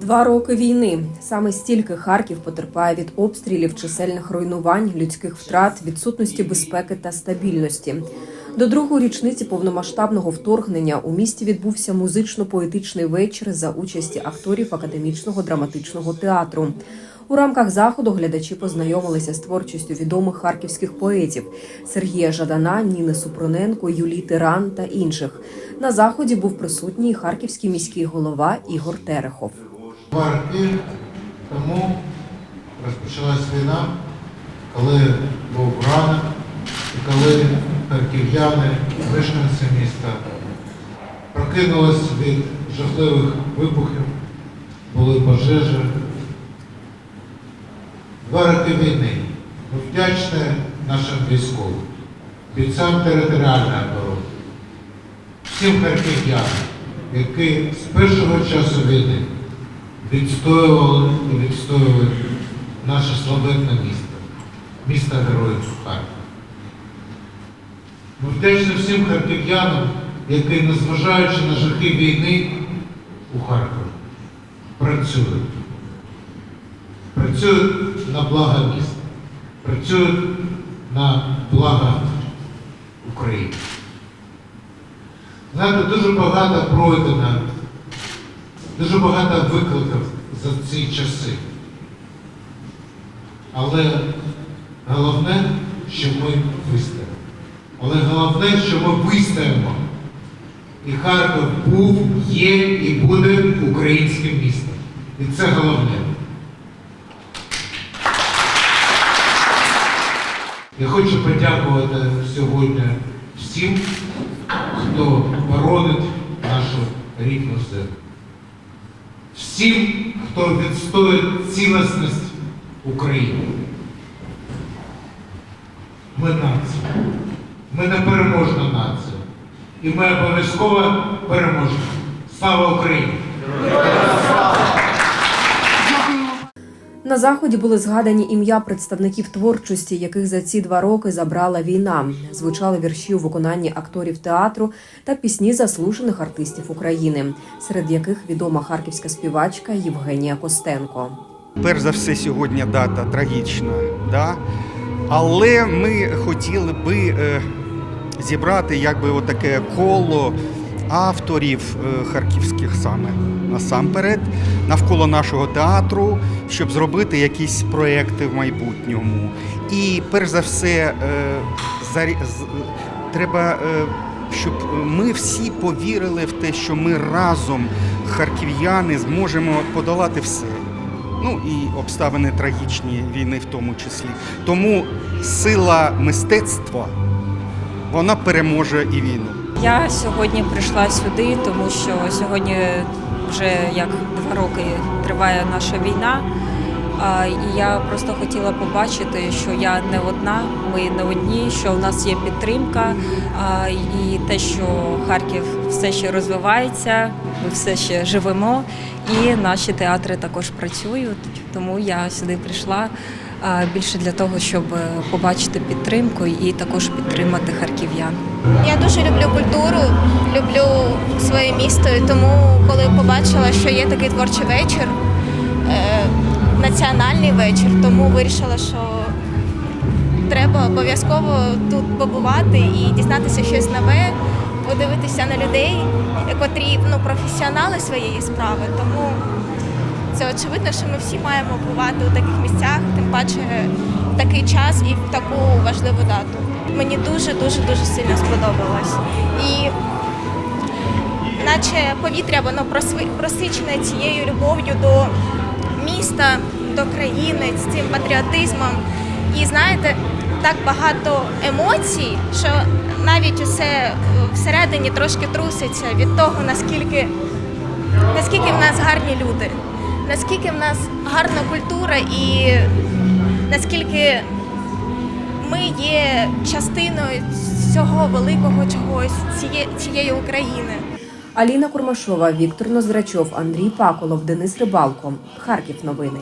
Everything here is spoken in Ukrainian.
Два роки війни. Саме стільки Харків потерпає від обстрілів, чисельних руйнувань, людських втрат, відсутності безпеки та стабільності. До другої річниці повномасштабного вторгнення у місті відбувся музично-поетичний вечір за участі акторів академічного драматичного театру. У рамках заходу глядачі познайомилися з творчістю відомих харківських поетів Сергія Жадана, Ніни Супроненко, Юлії Тиран та інших. На заході був присутній харківський міський голова Ігор Терехов. Роки тому розпочалась війна, коли був ранок, і коли харків'яни, мешканці міста прокинулись від жахливих вибухів, були пожежі. Два роки війни. Ми вдячні нашим військовим, бійцям територіальної оборони, всім харків'янам, які з першого часу війни відстоювали і відстоювали наше славетне місто, місто героїв Харкова. Ми вдячні всім харків'янам, які, незважаючи на жахи війни у Харкові, працюють. Працюють на благо міста, працюють на благо України. Знаєте, дуже багато пройдено Дуже багато викликів за ці часи. Але головне, що ми вистоїмо. Але головне, що ми вистоїмо. І Харків був, є і буде українським містом. І це головне. Я хочу подякувати сьогодні всім, хто боронить нашу рідну землю всім, хто відстоює цілісність України. Ми нація. Ми непереможна нація. І ми обов'язково переможемо. Слава Україні! На заході були згадані ім'я представників творчості, яких за ці два роки забрала війна. Звучали вірші у виконанні акторів театру та пісні заслужених артистів України, серед яких відома харківська співачка Євгенія Костенко. Перш за все, сьогодні дата трагічна, да? але ми хотіли би е, зібрати якби отаке коло авторів е, харківських саме насамперед навколо нашого театру, щоб зробити якісь проекти в майбутньому. І перш за все, е, треба. е, щоб ми всі повірили в те, що ми разом, харків'яни, зможемо подолати все. Ну і обставини трагічні війни в тому числі. Тому сила мистецтва вона переможе і війну. Я сьогодні прийшла сюди, тому що сьогодні вже як два роки триває наша війна. І я просто хотіла побачити, що я не одна, ми не одні, що у нас є підтримка, і те, що Харків все ще розвивається, ми все ще живемо, і наші театри також працюють. Тому я сюди прийшла більше для того, щоб е, побачити підтримку і також підтримати харків'ян. Я дуже люблю культуру, люблю своє місто. І тому, коли побачила, що є такий творчий вечір, е, національний вечір, тому вирішила, що треба обов'язково тут побувати і дізнатися щось нове, подивитися на людей, котрі ну, професіонали своєї справи. Тому це очевидно, що ми всі маємо бувати у таких місцях, тим паче в такий час і в таку важливу дату. Мені дуже дуже сильно сподобалось. І наче повітря воно просичене цією любов'ю до міста, до країни, з цим патріотизмом. І знаєте, так багато емоцій, що навіть усе е, всередині трошки труситься від того, наскільки наскільки в нас гарні люди, наскільки в нас гарна культура і наскільки ми є частиною цього великого чогось, цієї, цієї України. Аліна Курмашова, Віктор Нозрачов, Андрій Паколов, Денис Рибалко. Харків новини.